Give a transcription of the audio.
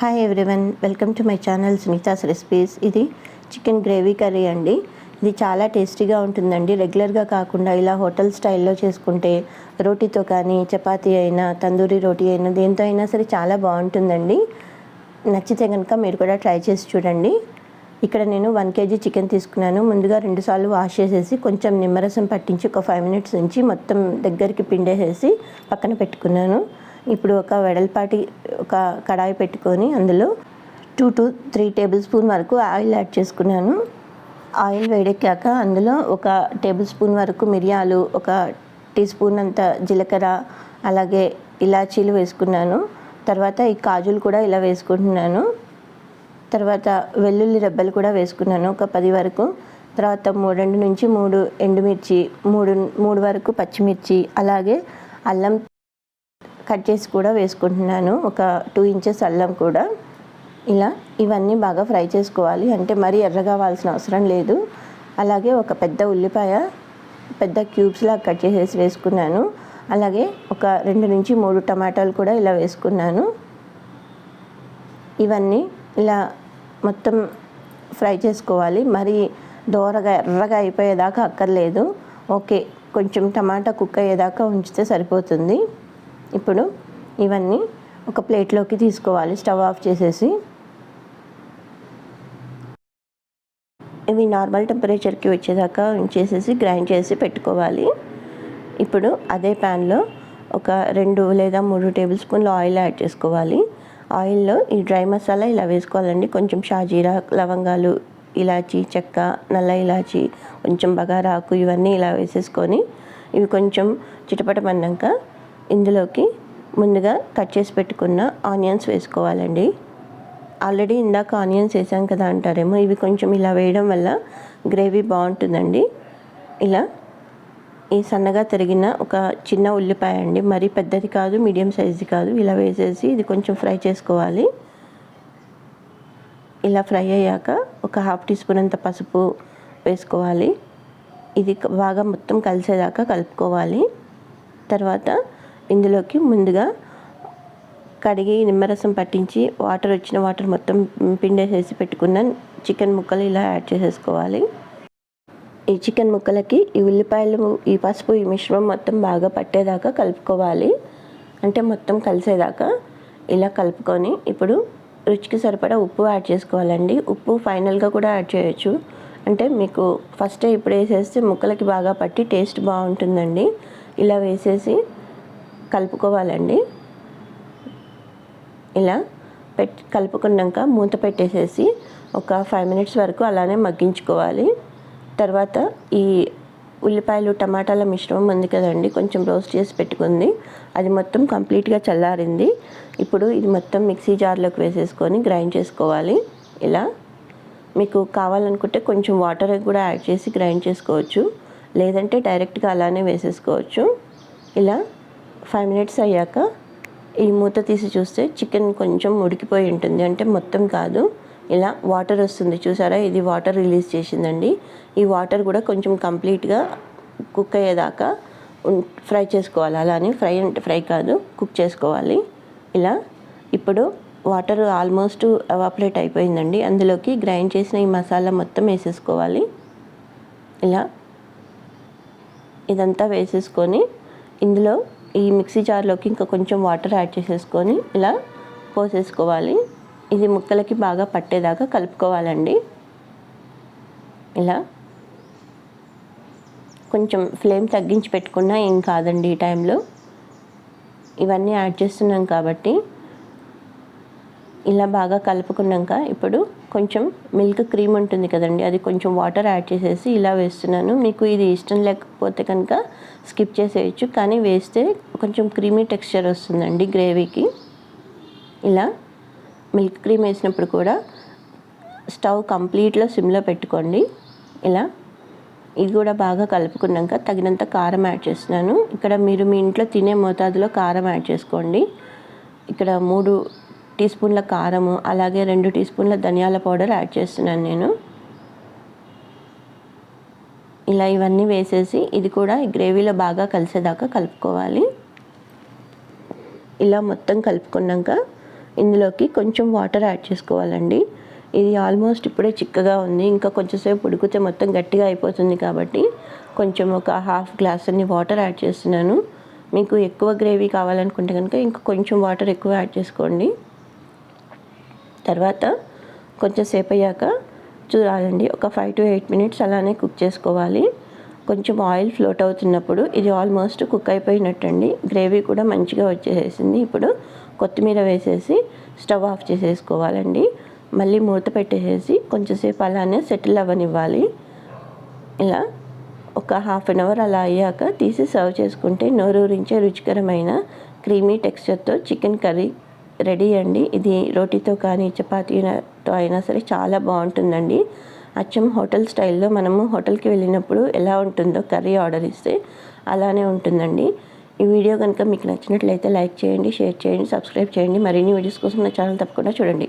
Hi everyone welcome to my channel Sunitha's recipes ఇది chicken gravy curry అండి. ఇది చాలా టేస్టీగా ఉంటుందండి. రెగ్యులర్గా కాకుండా ఇలా హోటల్ స్టైల్లో చేసుకుంటే రోటీతో కానీ చపాతీ అయినా తందూరి రోటీ అయినా దేంతో అయినా సరే చాలా బాగుంటుందండి. నచ్చితే కనుక మీరు కూడా ట్రై చేసి చూడండి. ఇక్కడ నేను వన్ కేజీ చికెన్ తీసుకున్నాను. ముందుగా రెండుసార్లు వాష్ చేసేసి కొంచెం నిమ్మరసం పట్టించి ఒక ఫైవ్ మినిట్స్ ఉంచి మొత్తం దగ్గరికి పిండేసేసి పక్కన పెట్టుకున్నాను. ఇప్పుడు ఒక వెడల్పాటి ఒక కడాయి పెట్టుకొని అందులో two to three tablespoon వరకు ఆయిల్ యాడ్ చేసుకున్నాను. ఆయిల్ వేడెక్కాక అందులో ఒక టేబుల్ స్పూన్ వరకు మిరియాలు ఒక టీ స్పూన్ అంత జీలకర్ర అలాగే ఇలాచీలు వేసుకున్నాను. తర్వాత ఈ కాజులు కూడా ఇలా వేసుకుంటున్నాను. తర్వాత వెల్లుల్లి రెబ్బలు కూడా వేసుకున్నాను ఒక పది వరకు. తర్వాత మూడు రెండు నుంచి మూడు ఎండుమిర్చి మూడు మూడు వరకు పచ్చిమిర్చి అలాగే అల్లం కట్ చేసి కూడా వేసుకుంటున్నాను. ఒక టూ ఇంచెస్ అల్లం కూడా. ఇలా ఇవన్నీ బాగా ఫ్రై చేసుకోవాలి. అంటే మరీ ఎర్రగా కావాల్సిన అవసరం లేదు. అలాగే ఒక పెద్ద ఉల్లిపాయ పెద్ద క్యూబ్స్లా కట్ చేసేసి వేసుకున్నాను. అలాగే ఒక రెండు నుంచి మూడు టమాటాలు కూడా ఇలా వేసుకున్నాను. ఇవన్నీ ఇలా మొత్తం ఫ్రై చేసుకోవాలి. మరి దోరగా ఎర్రగా అయిపోయేదాకా అక్కర్లేదు. ఓకే కొంచెం టమాటా కుక్ అయ్యేదాకా ఉంచితే సరిపోతుంది. ఇప్పుడు ఇవన్నీ ఒక ప్లేట్లోకి తీసుకోవాలి స్టవ్ ఆఫ్ చేసేసి. ఇవి నార్మల్ టెంపరేచర్కి వచ్చేదాకా ఉంచేసేసి గ్రైండ్ చేసి పెట్టుకోవాలి. ఇప్పుడు అదే ప్యాన్లో ఒక రెండు లేదా మూడు టేబుల్ స్పూన్లు ఆయిల్ యాడ్ చేసుకోవాలి. ఆయిల్లో ఈ డ్రై మసాలా ఇలా వేసుకోవాలండి. కొంచెం షాజీరా లవంగాలు ఇలాచి చెక్క నల్ల ఇలాచి కొంచెం బగారాకు ఇవన్నీ ఇలా వేసేసుకొని ఇవి కొంచెం చిటపటమన్నాక ఇందులోకి ముందుగా కట్ చేసి పెట్టుకున్న ఆనియన్స్ వేసుకోవాలండి. ఆల్రెడీ ఇందాక ఆనియన్స్ వేసాం కదా అంటారేమో ఇవి కొంచెం ఇలా వేయడం వల్ల గ్రేవీ బాగుంటుందండి. ఇలా ఈ సన్నగా తరిగిన ఒక చిన్న ఉల్లిపాయ అండి మరీ పెద్దది కాదు మీడియం సైజుది కాదు ఇలా వేసేసి ఇది కొంచెం ఫ్రై చేసుకోవాలి. ఇలా ఫ్రై అయ్యాక ఒక హాఫ్ టీ స్పూన్ అంత పసుపు వేసుకోవాలి. ఇది బాగా మొత్తం కలిసేదాకా కలుపుకోవాలి. తర్వాత ఇందులోకి ముందుగా కడిగి నిమ్మరసం పట్టించి వాటర్ వచ్చిన వాటర్ మొత్తం పిండేసేసి పెట్టుకున్న చికెన్ ముక్కలు ఇలా యాడ్ చేసేసుకోవాలి. ఈ చికెన్ ముక్కలకి ఈ ఉల్లిపాయలు ఈ పసుపు ఈ మిశ్రమం మొత్తం బాగా పట్టేదాకా కలుపుకోవాలి. అంటే మొత్తం కలిసేదాకా ఇలా కలుపుకొని ఇప్పుడు రుచికి సరిపడా ఉప్పు యాడ్ చేసుకోవాలండి. ఉప్పు ఫైనల్గా కూడా యాడ్ చేయొచ్చు. అంటే మీకు ఫస్ట్ ఇప్పుడు వేసేస్తే ముక్కలకి బాగా పట్టి టేస్ట్ బాగుంటుందండి. ఇలా వేసేసి కలుపుకోవాలండి. ఇలా పెట్ కలుపుకున్నాక మూత పెట్టేసేసి ఒక ఫైవ్ మినిట్స్ వరకు అలానే మగ్గించుకోవాలి. తర్వాత ఈ ఉల్లిపాయలు టమాటాల మిశ్రమం ఉంది కదండి కొంచెం రోస్ట్ చేసి పెట్టుకుంది. అది మొత్తం కంప్లీట్గా చల్లారింది. ఇప్పుడు ఇది మొత్తం మిక్సీ జార్లోకి వేసేసుకొని గ్రైండ్ చేసుకోవాలి. ఇలా మీకు కావాలనుకుంటే కొంచెం వాటర్ కూడా యాడ్ చేసి గ్రైండ్ చేసుకోవచ్చు. లేదంటే డైరెక్ట్గా అలానే వేసేసుకోవచ్చు. ఇలా ఫైవ్ మినిట్స్ అయ్యాక ఈ మూత తీసి చూస్తే చికెన్ కొంచెం ఉడికిపోయి ఉంటుంది. అంటే మొత్తం కాదు. ఇలా వాటర్ వస్తుంది. చూసారా? ఇది వాటర్ రిలీజ్ చేసిందండి. ఈ వాటర్ కూడా కొంచెం కంప్లీట్గా కుక్ అయ్యేదాకా ఫ్రై చేసుకోవాలి. అలానే ఫ్రై అంటే ఫ్రై కాదు. కుక్ చేసుకోవాలి. ఇలా ఇప్పుడు వాటర్ ఆల్మోస్ట్ ఎవాపరేట్ అయిపోయిందండి. అందులోకి గ్రైండ్ చేసిన ఈ మసాలా మొత్తం వేసేసుకోవాలి. ఇలా ఇదంతా వేసేసుకొని ఇందులో ఈ మిక్సీ జార్లోకి ఇంకా కొంచెం వాటర్ యాడ్ చేసేసుకొని ఇలా పోసేసుకోవాలి. ఇది ముక్కలకి బాగా పట్టేదాకా కలుపుకోవాలండి. ఇలా కొంచెం ఫ్లేమ్ తగ్గించి పెట్టుకున్నా ఏం కాదండి ఈ టైంలో. ఇవన్నీ యాడ్ చేస్తున్నాం కాబట్టి ఇలా బాగా కలుపుకున్నాక ఇప్పుడు కొంచెం మిల్క్ క్రీమ్ ఉంటుంది కదండి అది కొంచెం వాటర్ యాడ్ చేసేసి ఇలా వేస్తున్నాను. మీకు ఇది ఇష్టం లేకపోతే కనుక స్కిప్ చేసేయచ్చు కానీ వేస్తే కొంచెం క్రీమీ టెక్స్చర్ వస్తుందండి గ్రేవీకి. ఇలా మిల్క్ క్రీమ్ వేసినప్పుడు కూడా స్టవ్ కంప్లీట్లో సిమ్లో పెట్టుకోండి. ఇలా ఇది కూడా బాగా కలుపుకున్నాక తగినంత కారం యాడ్ చేస్తున్నాను. ఇక్కడ మీరు మీ ఇంట్లో తినే మోతాదులో కారం యాడ్ చేసుకోండి. ఇక్కడ మూడు టీ స్పూన్ల కారము అలాగే రెండు టీ స్పూన్ల ధనియాల పౌడర్ యాడ్ చేస్తున్నాను నేను. ఇలా ఇవన్నీ వేసేసి ఇది కూడా ఈ గ్రేవీలో బాగా కలిసేదాకా కలుపుకోవాలి. ఇలా మొత్తం కలుపుకున్నాక ఇందులోకి కొంచెం వాటర్ యాడ్ చేసుకోవాలండి. ఇది ఆల్మోస్ట్ ఇప్పుడే చిక్కగా ఉంది. ఇంకా కొంచెంసేపు ఉడికితే మొత్తం గట్టిగా అయిపోతుంది కాబట్టి కొంచెం ఒక హాఫ్ గ్లాస్ అన్ని వాటర్ యాడ్ చేస్తున్నాను. మీకు ఎక్కువ గ్రేవీ కావాలనుకుంటే కనుక ఇంకా కొంచెం వాటర్ ఎక్కువ యాడ్ చేసుకోండి. తర్వాత కొంచెం సేపు అయ్యాక చూడాలండి. ఒక ఫైవ్ టు ఎయిట్ మినిట్స్ అలానే కుక్ చేసుకోవాలి. కొంచెం ఆయిల్ ఫ్లోట్ అవుతున్నప్పుడు ఇది ఆల్మోస్ట్ కుక్ అయిపోయినట్టండి. గ్రేవీ కూడా మంచిగా వచ్చేసేసింది. ఇప్పుడు కొత్తిమీర వేసేసి స్టవ్ ఆఫ్ చేసేసుకోవాలండి. మళ్ళీ మూత పెట్టేసేసి కొంచెంసేపు అలానే సెటిల్ అవ్వనివ్వాలి. ఇలా ఒక హాఫ్ అన్ అవర్ అలా అయ్యాక తీసి సర్వ్ చేసుకుంటే నోరూరించే రుచికరమైన క్రీమీ టెక్స్చర్తో చికెన్ కర్రీ రెడీ అండి. ఇది రోటీతో కానీ చపాతీతో అయినా సరే చాలా బాగుంటుందండి. అచ్చం హోటల్ స్టైల్లో మనము హోటల్కి వెళ్ళినప్పుడు ఎలా ఉంటుందో కర్రీ ఆర్డర్ ఇస్తే అలానే ఉంటుందండి. ఈ వీడియో కనుక మీకు నచ్చినట్లయితే లైక్ చేయండి షేర్ చేయండి సబ్స్క్రైబ్ చేయండి. మరిన్ని వీడియోస్ కోసం నా ఛానల్ తప్పకుండా చూడండి.